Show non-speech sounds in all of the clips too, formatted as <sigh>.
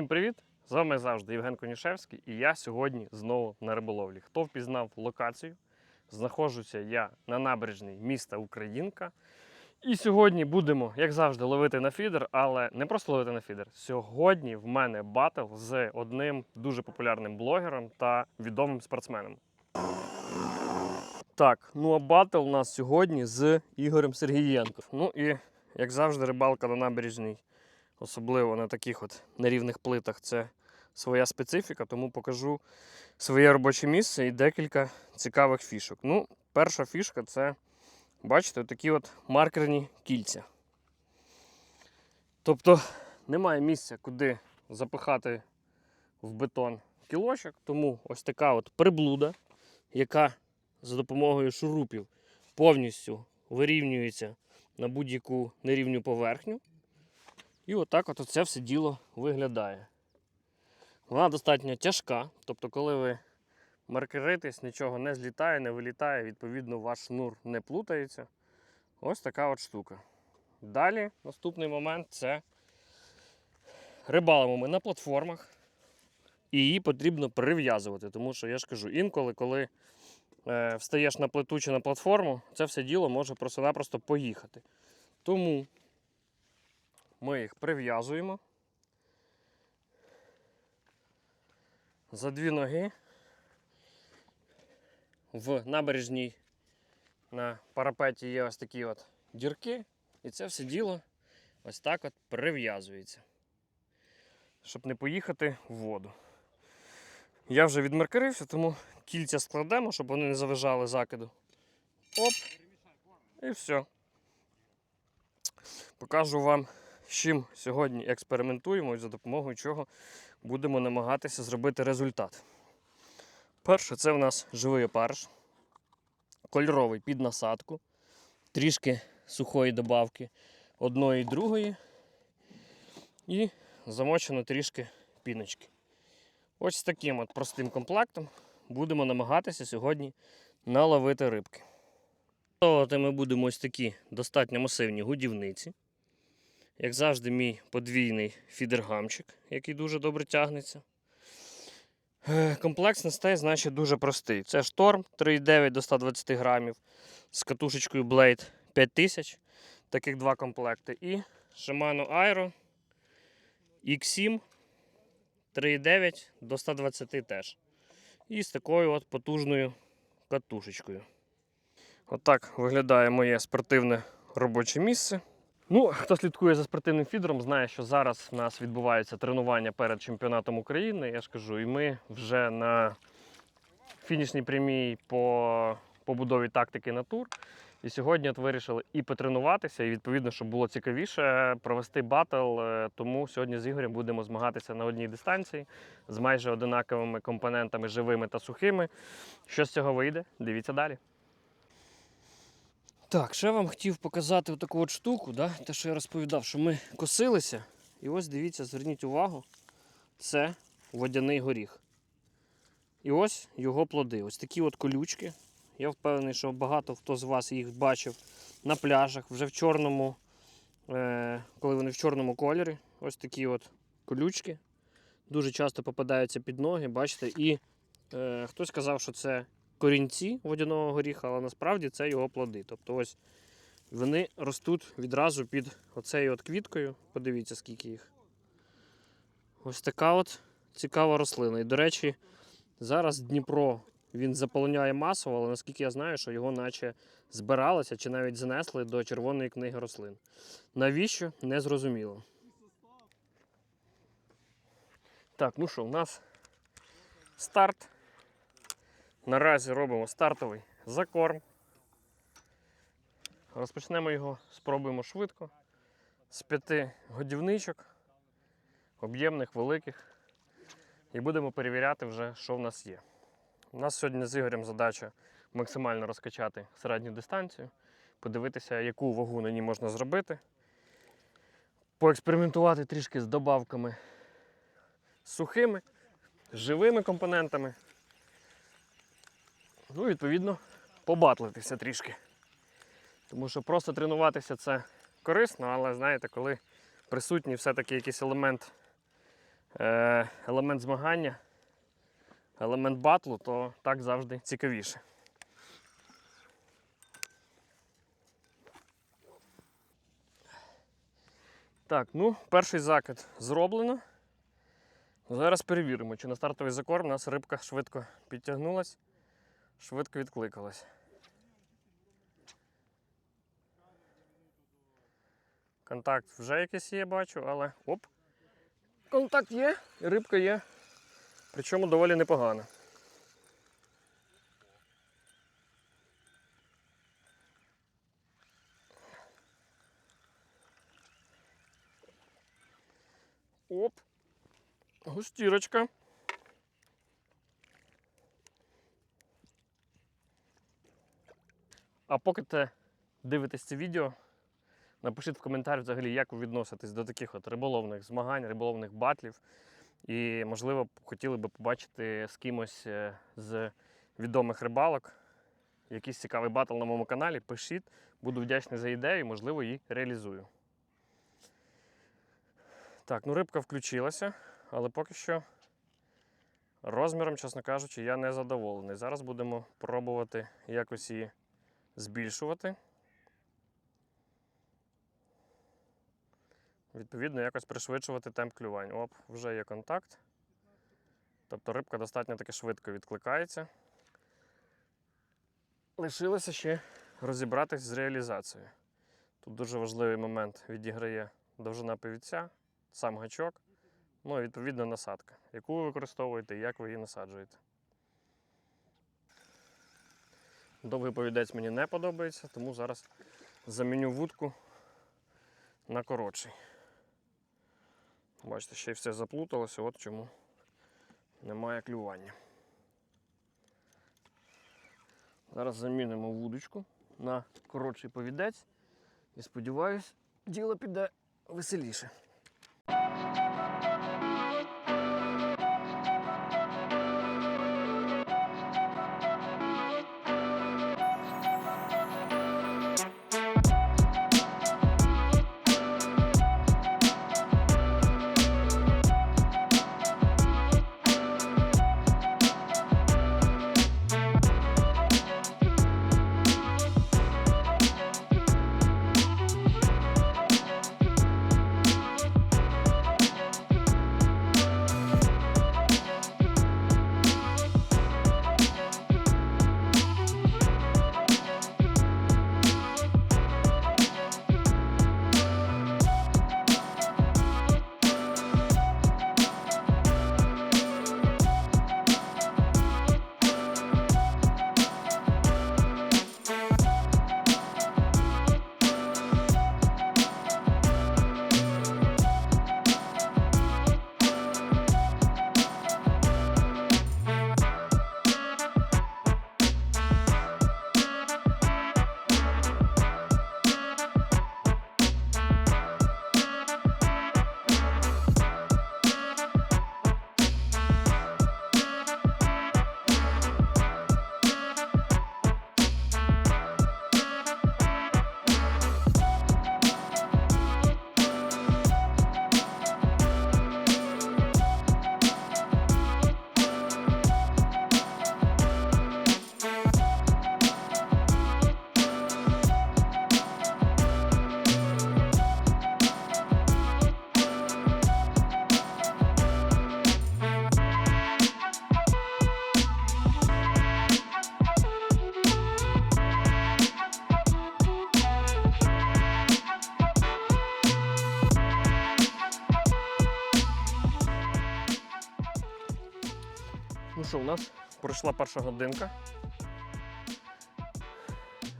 Всім привіт! З вами завжди Євген Конішевський, і я сьогодні знову на риболовлі. Хто впізнав локацію? Знаходжуся я на набережній міста Українка. І сьогодні будемо, як завжди, ловити на фідер, але не просто ловити на фідер. Сьогодні в мене батл з одним дуже популярним блогером та відомим спортсменом. Так, ну а батл у нас сьогодні з Ігорем Сергієнко. Ну і як завжди, рибалка на набережній особливо на таких от нерівних плитах, це своя специфіка, тому покажу своє робоче місце і декілька цікавих фішок. Ну, перша фішка це, бачите, такі от маркерні кільця. Тобто немає місця, куди запихати в бетон кілочок, тому ось така от приблуда, яка за допомогою шурупів повністю вирівнюється на будь-яку нерівню поверхню. І отак от це все діло виглядає. Вона достатньо тяжка, тобто, коли ви маркеритесь, нічого не злітає, не вилітає, відповідно, ваш шнур не плутається. Ось така от штука. Далі наступний момент це рибалимо ми на платформах. І її потрібно прив'язувати, тому що я ж кажу, інколи, коли е, встаєш на плиту чи на платформу, це все діло може просто-напросто поїхати. Тому ми їх прив'язуємо. За дві ноги в набережній на парапеті є ось такі от дірки, і це все діло ось так от прив'язується, щоб не поїхати в воду. Я вже відмаркерився, тому кільця складемо, щоб вони не заважали закиду. Оп! І все. Покажу вам з чим сьогодні експериментуємо і за допомогою чого будемо намагатися зробити результат. Перше, це в нас живий опариш, кольоровий під насадку, трішки сухої добавки одної і другої, і замочено трішки піночки. Ось з таким от простим комплектом будемо намагатися сьогодні наловити рибки. Ми будемо ось такі достатньо масивні гудівниці. Як завжди, мій подвійний фідергамчик, який дуже добре тягнеться. Е, Комплексний значить дуже простий. Це шторм 3,9 до 120 грамів з катушечкою Blade 5000, таких два комплекти. І Shimano Aero X7 3,9 до 120 теж. І з такою от потужною катушечкою. Отак виглядає моє спортивне робоче місце. Ну, хто слідкує за спортивним фідером, знає, що зараз в нас відбуваються тренування перед чемпіонатом України. Я ж кажу, і ми вже на фінішній прямій по побудові тактики на тур. І сьогодні от вирішили і потренуватися, і відповідно, щоб було цікавіше провести батл. Е, Тому сьогодні з Ігорем будемо змагатися на одній дистанції з майже одинаковими компонентами живими та сухими. Що з цього вийде? Дивіться далі. Так, ще вам хотів показати таку от штуку, да? те, що я розповідав, що ми косилися. І ось дивіться, зверніть увагу, це водяний горіх. І ось його плоди. Ось такі от колючки. Я впевнений, що багато хто з вас їх бачив на пляжах, вже в чорному, е- коли вони в чорному кольорі. Ось такі от колючки. Дуже часто попадаються під ноги, бачите, і е- хтось сказав, що це корінці водяного горіха, але насправді це його плоди. Тобто ось вони ростуть відразу під оцею от квіткою. Подивіться, скільки їх. Ось така от цікава рослина. І, до речі, зараз Дніпро він заполоняє масово, але наскільки я знаю, що його наче збиралося чи навіть занесли до Червоної книги рослин. Навіщо? Не зрозуміло. Так, ну що, у нас старт. Наразі робимо стартовий закорм. Розпочнемо його, спробуємо швидко. З п'яти годівничок, об'ємних, великих. І будемо перевіряти вже, що в нас є. У нас сьогодні з Ігорем задача максимально розкачати середню дистанцію, подивитися, яку вагу на ній можна зробити. Поекспериментувати трішки з добавками сухими, живими компонентами. Ну, відповідно, побатлитися трішки. Тому що просто тренуватися це корисно, але знаєте, коли присутній все-таки якийсь елемент е, елемент змагання, елемент батлу, то так завжди цікавіше. Так, ну, перший закид зроблено. Зараз перевіримо, чи на стартовий закорм у нас рибка швидко підтягнулась, швидко відкликалась. Контакт вже якийсь є, бачу, але оп. Контакт є, і рибка є. Причому доволі непогана. Оп. Густірочка. А поки те дивитесь це відео, напишіть в коментарі взагалі, як ви відноситесь до таких от риболовних змагань, риболовних батлів. І, можливо, хотіли би побачити з кимось е, з відомих рибалок якийсь цікавий батл на моєму каналі. Пишіть, буду вдячний за ідею, можливо, її реалізую. Так, ну рибка включилася, але поки що розміром, чесно кажучи, я не задоволений. Зараз будемо пробувати якось її збільшувати. Відповідно, якось пришвидшувати темп клювань. Оп, вже є контакт. Тобто рибка достатньо таки швидко відкликається. Лишилося ще розібратись з реалізацією. Тут дуже важливий момент відіграє довжина повідця, сам гачок, ну і відповідно насадка, яку ви використовуєте і як ви її насаджуєте. Довгий повідець мені не подобається, тому зараз заміню вудку на коротший. Бачите, ще й все заплуталося, от чому немає клювання. Зараз замінимо вудочку на коротший повідець і сподіваюсь, діло піде веселіше. Нас пройшла перша годинка.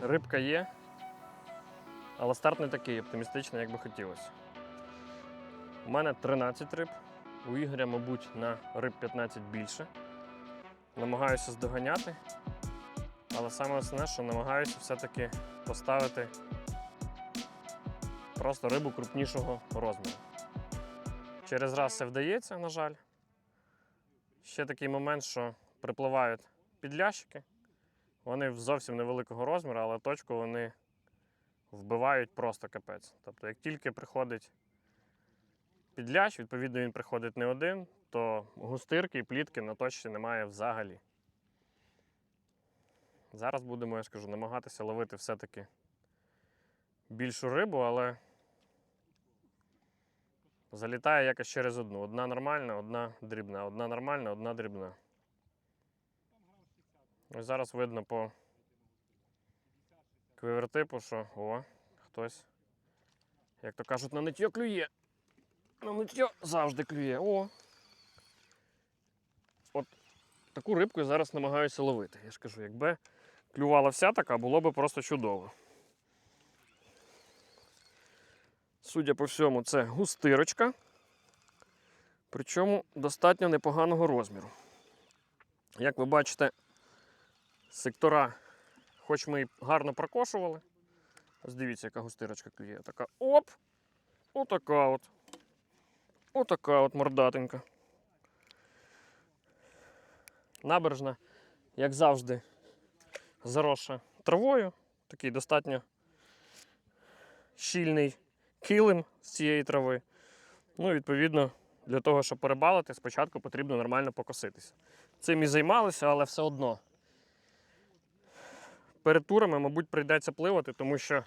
Рибка є, але старт не такий оптимістичний, як би хотілося. У мене 13 риб, у Ігоря, мабуть, на риб 15 більше. Намагаюся здоганяти, але саме основне, що намагаюся все-таки поставити просто рибу крупнішого розміру. Через раз це вдається, на жаль. Ще такий момент, що припливають підлящики. Вони зовсім невеликого розміру, але точку вони вбивають просто капець. Тобто, як тільки приходить підлящ, відповідно, він приходить не один, то густирки і плітки на точці немає взагалі. Зараз будемо, я ж кажу, намагатися ловити все-таки більшу рибу, але залітає якось через одну. Одна нормальна, одна дрібна, одна нормальна, одна дрібна. Ось зараз видно по квівертипу, що о, хтось, як то кажуть, на ниття клює. На ниття завжди клює. О. От таку рибку я зараз намагаюся ловити. Я ж кажу, якби клювала вся така, було б просто чудово. Судя по всьому, це густирочка. Причому достатньо непоганого розміру. Як ви бачите, сектора, хоч ми і гарно прокошували. Ось дивіться, яка густирочка клює. Така оп! Отака от. Отака от мордатенька. Набережна, як завжди, заросша травою. Такий достатньо щільний килим з цієї трави. Ну, відповідно, для того, щоб перебалити, спочатку потрібно нормально покоситися. Цим і займалися, але все одно. Перед турами, мабуть, прийдеться пливати, тому що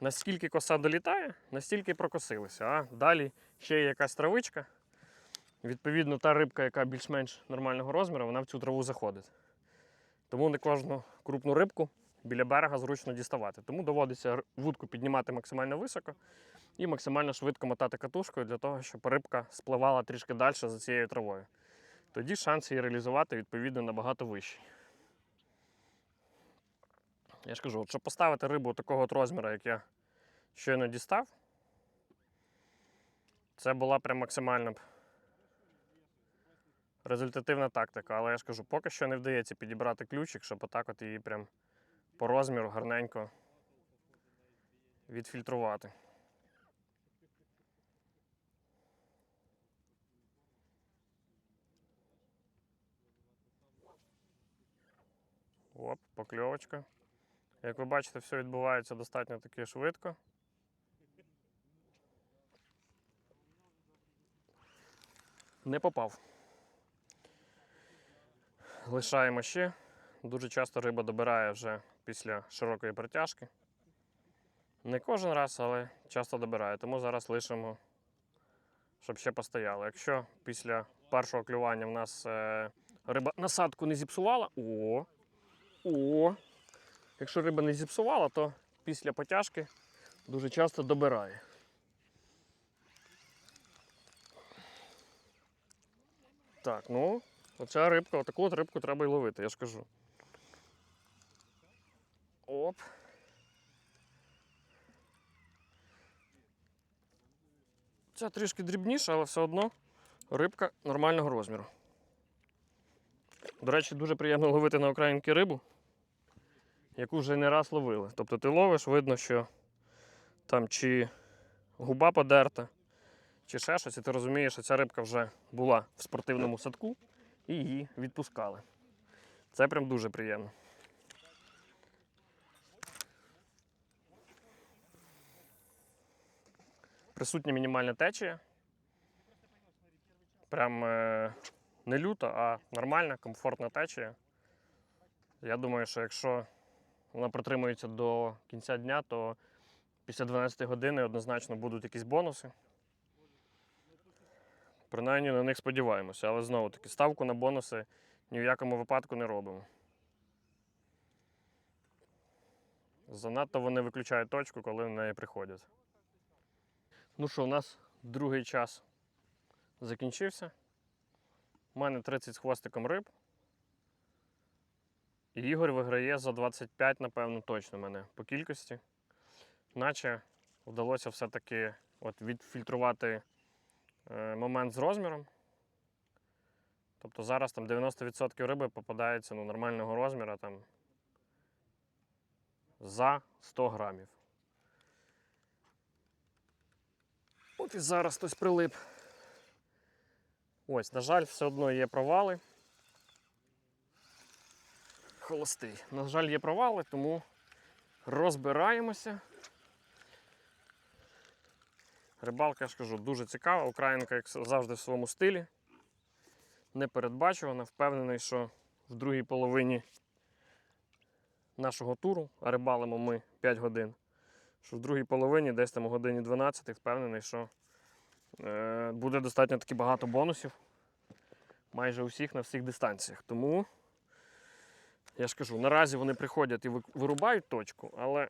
наскільки коса долітає, настільки і прокосилися. А далі ще є якась травичка. Відповідно, та рибка, яка більш-менш нормального розміру, вона в цю траву заходить. Тому не кожну крупну рибку біля берега зручно діставати. Тому доводиться вудку піднімати максимально високо і максимально швидко мотати катушкою для того, щоб рибка спливала трішки далі за цією травою. Тоді шанс її реалізувати відповідно набагато вищий. Я ж кажу, щоб поставити рибу такого от розміру, як я щойно дістав, це була прям максимально результативна тактика. Але я ж кажу, поки що не вдається підібрати ключик, щоб отак от її прям по розміру гарненько відфільтрувати. Оп, покльовочка. Як ви бачите, все відбувається достатньо таки швидко. Не попав. Лишаємо ще. Дуже часто риба добирає вже після широкої притяжки. Не кожен раз, але часто добирає. Тому зараз лишимо, щоб ще постояло. Якщо після першого клювання в нас е, риба насадку не зіпсувала, о, о, якщо риба не зіпсувала, то після потяжки дуже часто добирає. Так, ну, оця рибка, отаку от рибку треба й ловити, я ж кажу. Оп. Ця трішки дрібніша, але все одно рибка нормального розміру. До речі, дуже приємно ловити на окраїнки рибу, яку вже не раз ловили. Тобто ти ловиш, видно, що там чи губа подерта, чи ще щось, і ти розумієш, що ця рибка вже була в спортивному садку і її відпускали. Це прям дуже приємно. Присутня мінімальна течія. Прям е, не люта, а нормальна, комфортна течія. Я думаю, що якщо вона протримується до кінця дня, то після 12 години однозначно будуть якісь бонуси. Принаймні на них сподіваємося, але знову таки ставку на бонуси ні в якому випадку не робимо. Занадто вони виключають точку, коли в неї приходять. Ну що, у нас другий час закінчився. У мене 30 з хвостиком риб. І Ігор виграє за 25, напевно, точно мене по кількості. Наче вдалося все-таки от відфільтрувати е, момент з розміром. Тобто зараз там 90% риби попадається ну, нормального розміру там, за 100 грамів. От і зараз хтось прилип. Ось, на жаль, все одно є провали. Холостий. На жаль, є провали, тому розбираємося. Рибалка, я ж кажу, дуже цікава. Українка, як завжди, в своєму стилі. Непередбачувана. Впевнений, що в другій половині нашого туру, а рибалимо ми 5 годин, що в другій половині, десь там о годині 12, впевнений, що е, буде достатньо таки багато бонусів. Майже усіх на всіх дистанціях. Тому я ж кажу, наразі вони приходять і вирубають точку, але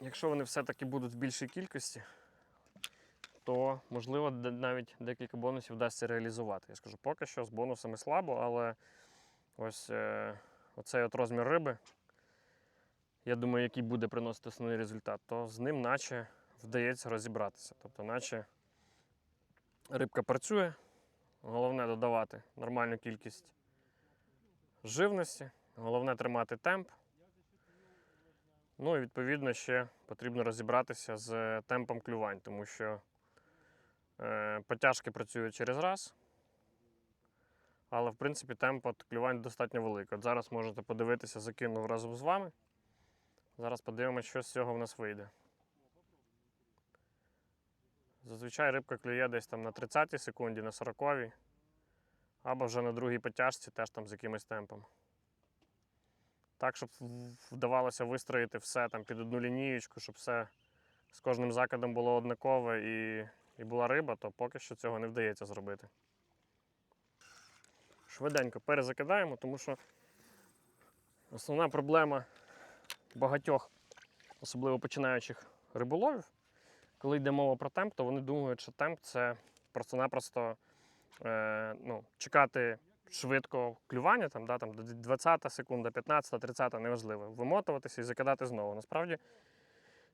якщо вони все-таки будуть в більшій кількості, то можливо навіть декілька бонусів вдасться реалізувати. Я скажу, поки що з бонусами слабо, але ось е, оцей от розмір риби, я думаю, який буде приносити основний результат, то з ним наче вдається розібратися. Тобто, наче рибка працює, головне додавати нормальну кількість живності, головне тримати темп. Ну і відповідно ще потрібно розібратися з темпом клювань, тому що е, потяжки працюють через раз. Але в принципі темп от клювань достатньо великий. От зараз можете подивитися, закинув разом з вами. Зараз подивимося, що з цього в нас вийде. Зазвичай рибка клює десь там на 30 секунді, на 40 або вже на другій потяжці, теж там з якимось темпом. Так, щоб вдавалося вистроїти все там під одну лінієчку, щоб все з кожним закидом було однакове і, і була риба, то поки що цього не вдається зробити. Швиденько перезакидаємо, тому що основна проблема багатьох, особливо починаючих риболовів, коли йде мова про темп, то вони думають, що темп це просто-напросто е, ну, чекати швидко клювання, там, да, там, 20 секунда, 15, 30, неважливо, вимотуватися і закидати знову. Насправді,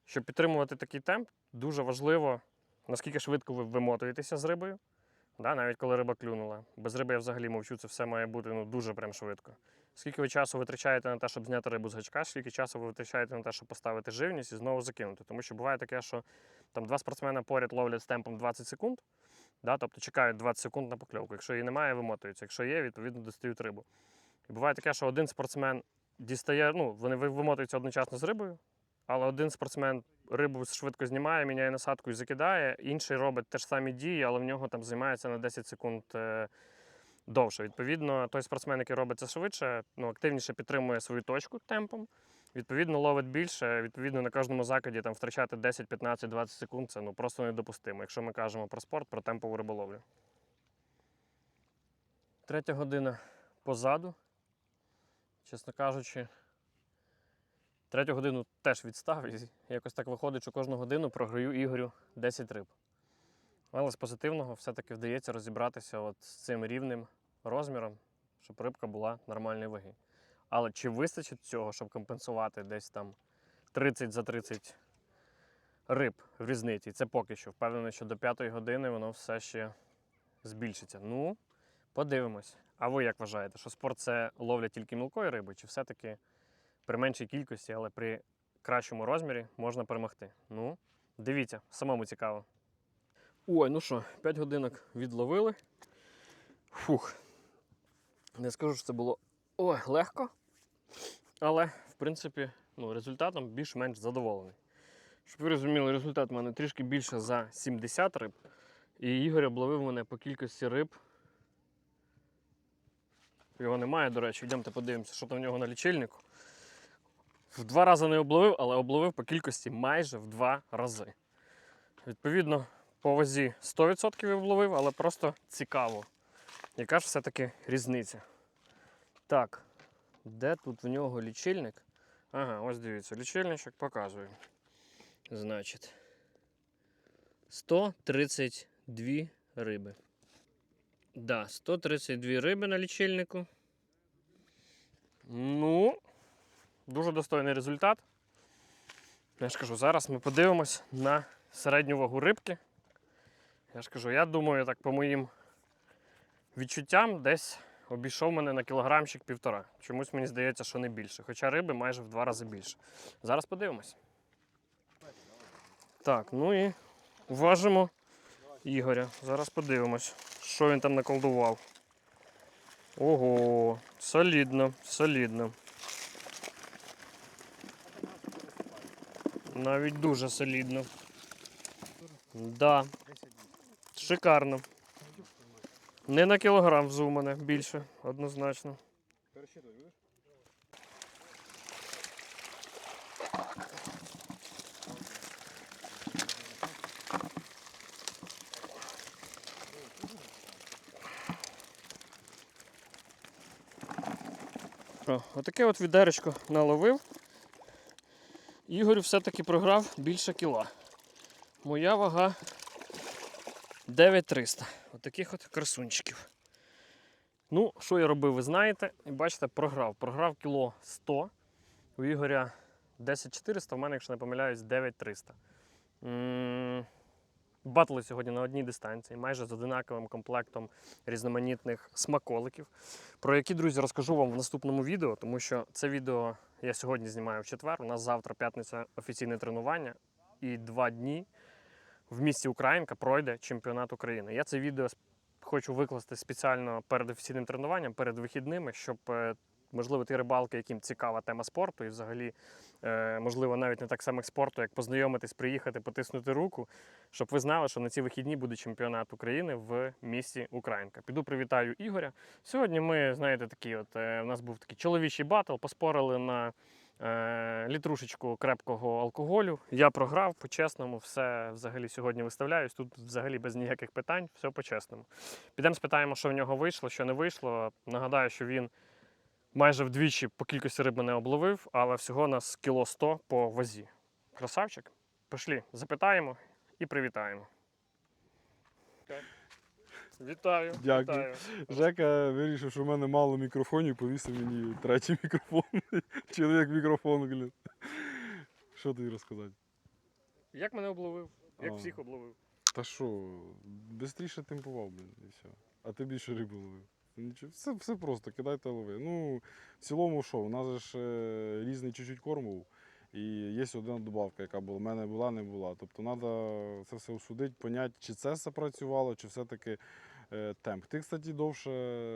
щоб підтримувати такий темп, дуже важливо, наскільки швидко ви вимотуєтеся з рибою. Да, навіть коли риба клюнула. Без риби я взагалі мовчу, це все має бути ну, дуже прям швидко. Скільки ви часу витрачаєте на те, щоб зняти рибу з гачка, скільки часу ви витрачаєте на те, щоб поставити живність і знову закинути. Тому що буває таке, що там два спортсмена поряд ловлять з темпом 20 секунд, да, тобто чекають 20 секунд на покльовку. Якщо її немає, вимотуються. Якщо є, відповідно достають рибу. І буває таке, що один спортсмен дістає, ну, вони вимотуються одночасно з рибою, але один спортсмен рибу швидко знімає, міняє насадку і закидає, інший робить те ж самі дії, але в нього там займається на 10 секунд е, довше. Відповідно, той спортсмен, який робить це швидше, ну, активніше підтримує свою точку темпом. Відповідно, ловить більше. Відповідно, на кожному закиді там втрачати 10, 15, 20 секунд це ну, просто недопустимо, якщо ми кажемо про спорт, про темпову риболовлю. Третя година позаду. Чесно кажучи, третю годину теж відстав. І якось так виходить, що кожну годину програю Ігорю 10 риб. Але з позитивного все-таки вдається розібратися от з цим рівним розміром, щоб рибка була нормальної ваги. Але чи вистачить цього, щоб компенсувати десь там 30 за 30 риб в різниці? Це поки що. Впевнений, що до п'ятої години воно все ще збільшиться. Ну, подивимось. А ви як вважаєте, що спорт це ловля тільки мілкої риби, чи все-таки при меншій кількості, але при кращому розмірі можна перемогти? Ну, дивіться, самому цікаво. Ой, ну що, 5 годинок відловили. Фух. Не скажу, що це було ой, легко. Але, в принципі, ну, результатом більш-менш задоволений. Щоб ви розуміли, результат у мене трішки більше за 70 риб. І Ігор обловив мене по кількості риб. Його немає, до речі, йдемте подивимося, що там в нього на лічильнику. В два рази не обловив, але обловив по кількості майже в два рази. Відповідно, по вазі 100% обловив, але просто цікаво. Яка ж все-таки різниця? Так, де тут в нього лічильник? Ага, ось дивіться, лічильничок показує. Значить, 132 риби. Да, 132 риби на лічильнику. Ну, дуже достойний результат. Я ж кажу, зараз ми подивимось на середню вагу рибки. Я ж кажу, я думаю, так по моїм відчуттям десь обійшов мене на кілограмчик півтора. Чомусь мені здається, що не більше. Хоча риби майже в два рази більше. Зараз подивимось. Так, ну і важимо Ігоря. Зараз подивимось, що він там наколдував. Ого, солідно, солідно. Навіть дуже солідно. Да. Шикарно. Не на кілограм взув мене більше, однозначно. Отаке от відеречко наловив. Ігор все-таки програв більше кіла. Моя вага 9300. Отаких от красунчиків. Ну, що я робив, ви знаєте. І бачите, програв. Програв кіло 100. У Ігоря 10400, в мене, якщо не помиляюсь, 9300. М, Батли сьогодні на одній дистанції, майже з одинаковим комплектом різноманітних смаколиків, про які, друзі, розкажу вам в наступному відео, тому що це відео я сьогодні знімаю в четвер. У нас завтра п'ятниця офіційне тренування, і два дні в місті Українка пройде чемпіонат України. Я це відео хочу викласти спеціально перед офіційним тренуванням, перед вихідними, щоб, е, можливо, ті рибалки, яким цікава тема спорту, і взагалі, е, можливо, навіть не так само спорту, як познайомитись, приїхати, потиснути руку, щоб ви знали, що на ці вихідні буде чемпіонат України в місті Українка. Піду привітаю Ігоря. Сьогодні ми, знаєте, такі от е, у нас був такий чоловічий батл, поспорили на літрушечку крепкого алкоголю. Я програв по-чесному, все взагалі сьогодні виставляюсь. Тут взагалі без ніяких питань, все по-чесному. Підемо спитаємо, що в нього вийшло, що не вийшло. Нагадаю, що він майже вдвічі по кількості риби не обловив, але всього нас кіло 100 по вазі. Красавчик. Пішли, запитаємо і привітаємо. Вітаю. Дякую. Вітаю. Жека вирішив, що в мене мало мікрофонів, повісив мені третій мікрофон. <laughs> Чоловік мікрофон, блін. Що тобі розказати? Як мене обловив? Як А. всіх обловив? Та що, швидше темпував, блін, і все. А ти більше риби ловив. Нічого, все, все просто, кидай та лови. Ну, в цілому що, у нас же ж е, різний чуть-чуть корм був. І є одна добавка, яка була. У мене була, не була. Тобто треба це все усудити, поняти, чи це все працювало, чи все-таки е, темп. Ти, кстати, довше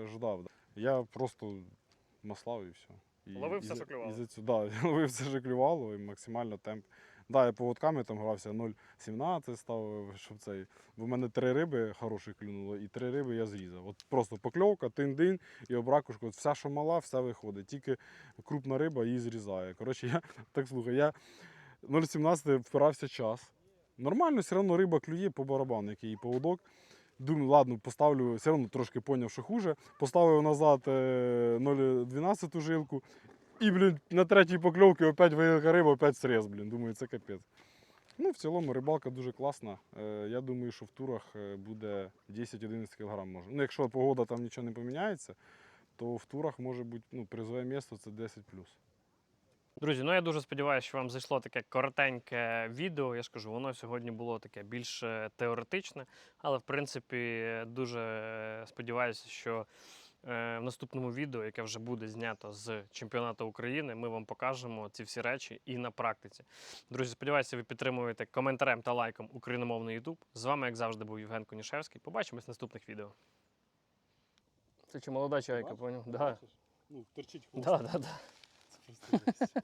ждав. Я просто маслав і все. І, Ловив і все, що клювало. І цю, да, <laughs> ловив все, що клювало, і максимально темп. Да, я поводками там грався 0,17 ставив, щоб цей. Бо в мене три риби хороші клюнуло, і три риби я зрізав. От просто покльовка, тин-дин і обракушка. От вся, що мала, все виходить. Тільки крупна риба її зрізає. Коротше, я так слухай, я 0,17 впирався час. Нормально, все одно риба клює по барабану, який поводок. Думаю, ладно, поставлю, все одно трошки поняв, що хуже. Поставив назад е, 0,12 жилку. І, блін, на третій покльовці опять велика риба, опять срез, блін. Думаю, це капець. Ну, в цілому рибалка дуже класна. Е, я думаю, що в турах е, буде 10-11 кг може. Ну, якщо погода там нічого не поміняється, то в турах може бути ну, призове місце це 10 Друзі, ну я дуже сподіваюся, що вам зайшло таке коротеньке відео. Я ж кажу, воно сьогодні було таке більш е, теоретичне, але в принципі дуже сподіваюся, що в наступному відео, яке вже буде знято з чемпіонату України, ми вам покажемо ці всі речі і на практиці. Друзі, сподіваюся, ви підтримуєте коментарем та лайком україномовний YouTube. З вами, як завжди, був Євген Конішевський. Побачимось в наступних відео. Це чи молода чайка, поняв? Да. Ну, торчить Да, да, да. Це просто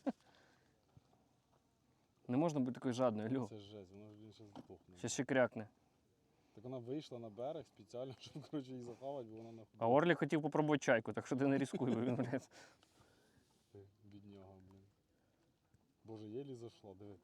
Не можна бути такою жадною, Лю. Це жесть, вона ж ще здохне. Ще ще крякне. Так вона вийшла на берег спеціально, <laughs> щоб коротше, її захавати, бо вона на А Орлі хотів попробувати чайку, так що ти не ризикуй, бо він, <laughs> блядь. Бідняга, блін. Боже, єлі зайшла, диви.